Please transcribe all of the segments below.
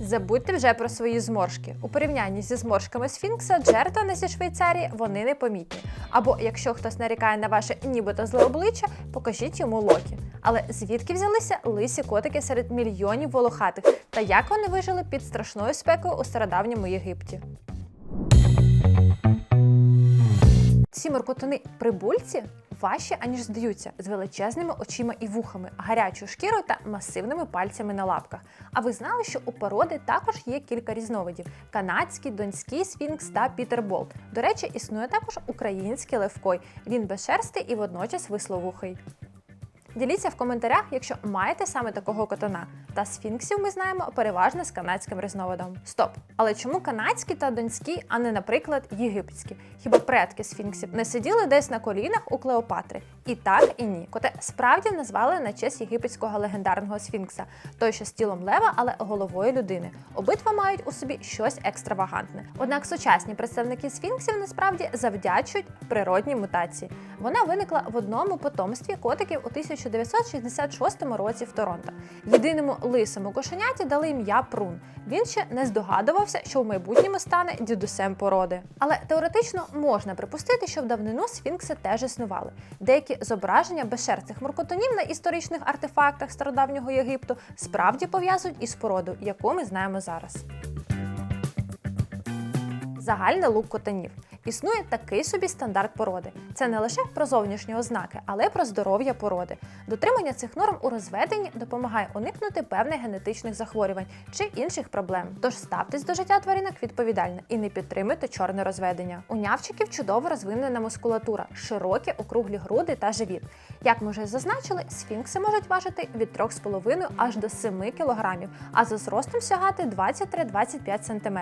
Забудьте вже про свої зморшки. У порівнянні зі зморшками сфінкса, Джертона зі Швейцарії вони непомітні. Або якщо хтось нарікає на ваше нібито зле обличчя, покажіть йому локі. Але звідки взялися лисі котики серед мільйонів волохатих та як вони вижили під страшною спекою у стародавньому Єгипті? Ці моркотуни прибульці важчі, аніж здаються, з величезними очима і вухами, гарячою шкірою та масивними пальцями на лапках. А ви знали, що у породи також є кілька різновидів: канадський, донський сфінкс та пітерболт. До речі, існує також український левкой. Він безшерстий і водночас висловухий. Діліться в коментарях, якщо маєте саме такого котана. Та сфінксів ми знаємо переважно з канадським різновидом. Стоп! Але чому канадські та донські, а не, наприклад, єгипетські? Хіба предки сфінксів не сиділи десь на колінах у Клеопатри? І так, і ні. Коте справді назвали на честь єгипетського легендарного сфінкса, той, що з тілом лева, але головою людини. Обидва мають у собі щось екстравагантне. Однак сучасні представники сфінксів насправді завдячують природній мутації. Вона виникла в одному потомстві котиків у 1966 році в Торонто. Єдиному лисому кошеняті дали ім'я Прун. Він ще не здогадувався, що в майбутньому стане дідусем породи. Але теоретично можна припустити, що в давнину сфінкси теж існували. Деякі зображення безшерстих моркотонів на історичних артефактах стародавнього Єгипту справді пов'язують із породою, яку ми знаємо зараз. Загальний лук котанів. Існує такий собі стандарт породи. Це не лише про зовнішні ознаки, але й про здоров'я породи. Дотримання цих норм у розведенні допомагає уникнути певних генетичних захворювань чи інших проблем. Тож ставтесь до життя тваринок відповідально і не підтримуйте чорне розведення. У нявчиків чудово розвинена мускулатура, широкі округлі груди та живіт. Як ми вже зазначили, сфінкси можуть важити від 3,5 аж до 7 кг, а за зростом сягати 23-25 см.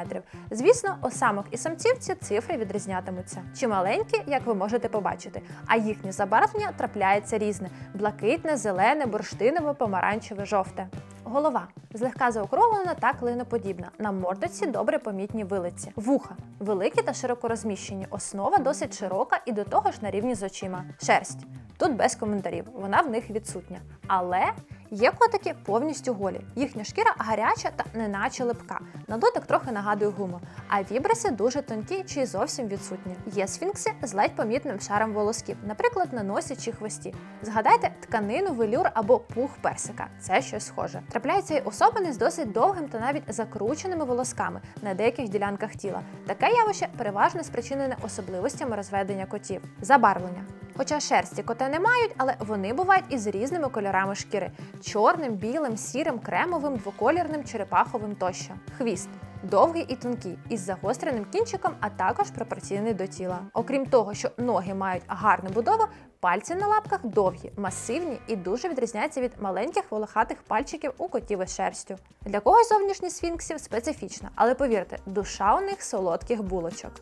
Звісно, у самок і самців ці цифри відрізнятимуться. Чималенькі, як ви можете побачити, а їхнє забарвлення трапляється різне: блакитне, зелене, бурштинове, помаранчеве, жовте. Голова злегка заокруглена та клиноподібна. На мордоці добре помітні вилиці. Вуха великі та широко розміщені. Основа досить широка і до того ж на рівні з очима. Шерсть. Тут без коментарів, вона в них відсутня. Але є котики повністю голі. Їхня шкіра гаряча та неначе липка. На дотик трохи нагадує гуму. А вібриси дуже тонкі чи зовсім відсутні. Є сфінкси з ледь помітним шаром волосків, наприклад, на носі чи хвості. Згадайте тканину, велюр або пух персика. Це щось схоже. Трапляються й особини з досить довгим та навіть закрученими волосками на деяких ділянках тіла. Таке явище переважно спричинене особливостями розведення котів. Забарвлення. Хоча шерсті коти не мають, але вони бувають із різними кольорами шкіри: чорним, білим, сірим, кремовим, двоколірним, черепаховим тощо. Хвіст. Довгий і тонкий, із загостреним кінчиком, а також пропорційний до тіла. Окрім того, що ноги мають гарну будову, пальці на лапках довгі, масивні і дуже відрізняються від маленьких волохатих пальчиків у котів із шерстю. Для когось зовнішність сфінксів специфічна, але повірте, душа у них солодких булочок.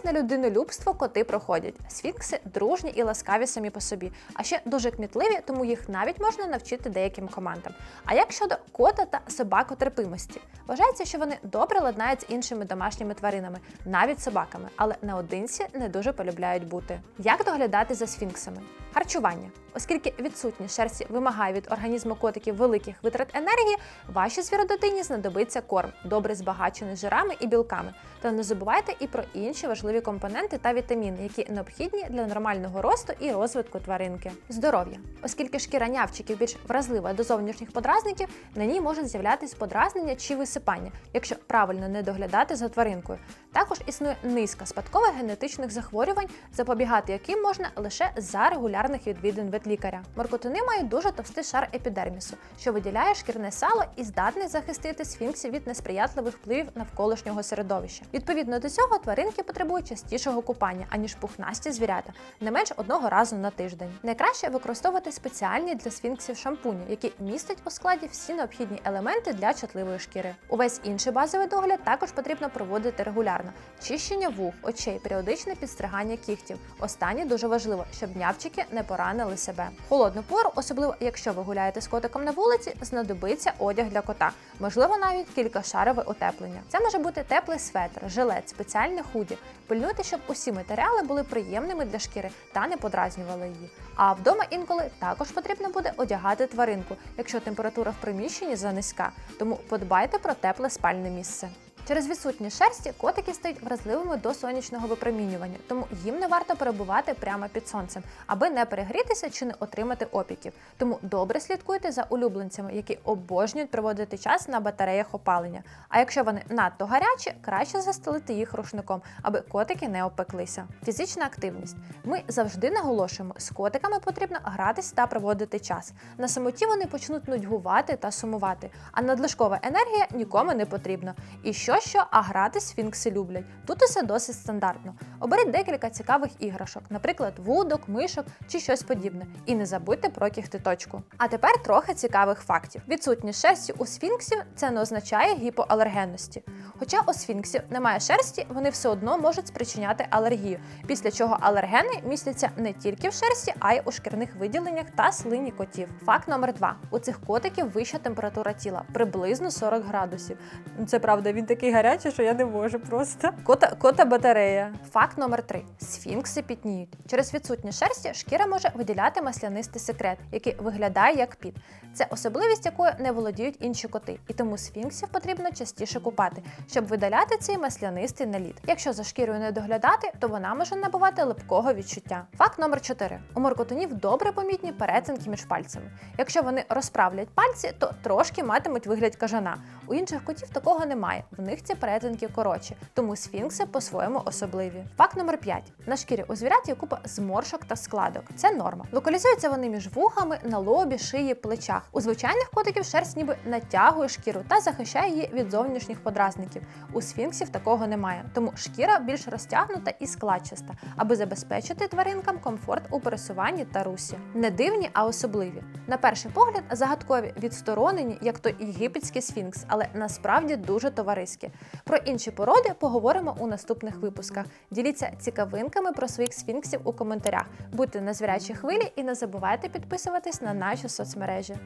Тест на людинолюбство коти проходять. Сфінкси дружні і ласкаві самі по собі, а ще дуже кмітливі, тому їх навіть можна навчити деяким командам. А як щодо кота та собакотерпимості? Вважається, що вони добре ладнають з іншими домашніми тваринами, навіть собаками, але наодинці не дуже полюбляють бути. Як доглядати за сфінксами? Харчування. Оскільки відсутність шерсті вимагає від організму котиків великих витрат енергії, вашій звіродитині знадобиться корм, добре збагачений жирами і білками. Та не забувайте і про інші важливі компоненти та вітаміни, які необхідні для нормального росту і розвитку тваринки. Здоров'я. Оскільки шкіра нявчиків більш вразлива до зовнішніх подразників, на ній можуть з'являтися подразнення чи висипання, якщо правильно не доглядати за тваринкою. Також існує низка спадкових генетичних захворювань, запобігати яким можна лише за регулярних відвідин ветлікаря. Моркотини мають дуже товстий шар епідермісу, що виділяє шкірне сало і здатний захистити сфінксів від несприятливих впливів навколишнього середовища. Відповідно до цього тваринки потребують частішого купання, аніж пухнасті звірята, не менш одного разу на тиждень. Найкраще використовувати спеціальні для сфінксів шампуні, які містять у складі всі необхідні елементи для чутливої шкіри. Увесь інший базовий догляд також потрібно проводити регулярно: чищення вух, очей, періодичне підстригання кігтів. Останнє дуже важливо, щоб нявчики не поранили себе. Холодну пору, особливо якщо ви гуляєте з котиком на вулиці, знадобиться одяг для кота, можливо, навіть кількашарове утеплення. Це може бути теплий светр, жилет, спеціальне худі. Пильнуйте, щоб усі матеріали були приємними для шкіри та не подразнювали її. А вдома інколи також потрібно буде одягати тваринку, якщо температура в приміщенні занизька, тому подбайте про тепле спальне місце. Через відсутність шерсті котики стають вразливими до сонячного випромінювання, тому їм не варто перебувати прямо під сонцем, аби не перегрітися чи не отримати опіків. Тому добре слідкуйте за улюбленцями, які обожнюють проводити час на батареях опалення. А якщо вони надто гарячі, краще застелити їх рушником, аби котики не опеклися. Фізична активність. Ми завжди наголошуємо, з котиками потрібно гратись та проводити час. На самоті вони почнуть нудьгувати та сумувати, а надлишкова енергія нікому не потрібна. І що що, а грати сфінкси люблять. Тут усе досить стандартно. Оберіть декілька цікавих іграшок, наприклад, вудок, мишок чи щось подібне. І не забудьте про кіхтиточку. А тепер трохи цікавих фактів. Відсутність шерсті у сфінксів це не означає гіпоалергенності. Хоча у сфінксів немає шерсті, вони все одно можуть спричиняти алергію, після чого алергени містяться не тільки в шерсті, а й у шкірних виділеннях та слині котів. Факт номер два: у цих котиків вища температура тіла, приблизно 40 градусів. Це правда, він такий гарячий, що я не можу просто. Кота, кота батарея. Факт номер три: сфінкси пітніють. Через відсутність шерсті шкіра може виділяти маслянистий секрет, який виглядає як піт. Це особливість, якою не володіють інші коти, і тому сфінксів потрібно частіше купати, щоб видаляти цей маслянистий наліт. Якщо за шкірою не доглядати, то вона може набувати липкого відчуття. Факт номер 4. У моркотунів добре помітні перетинки між пальцями. Якщо вони розправлять пальці, то трошки матимуть вигляд кажана. У інших котів такого немає. В них ці перетинки коротші, тому сфінкси по-своєму особливі. Факт номер 5. На шкірі у звірят є купа зморшок та складок. Це норма. Локалізуються вони між вухами, на лобі, шиї, плечах. У звичайних котиків шерсть ніби натягує шкіру та захищає її від зовнішніх подразників. У сфінксів такого немає, тому шкіра більш розтягнута і складчаста, аби забезпечити тваринкам комфорт у пересуванні та русі. Не дивні, а особливі. На перший погляд, загадкові відсторонені, як то єгипетський сфінкс, але насправді дуже товариські. Про інші породи поговоримо у наступних випусках. Діліться цікавинками про своїх сфінксів у коментарях. Будьте на звірячій хвилі і не забувайте підписуватись на наші соцмережі.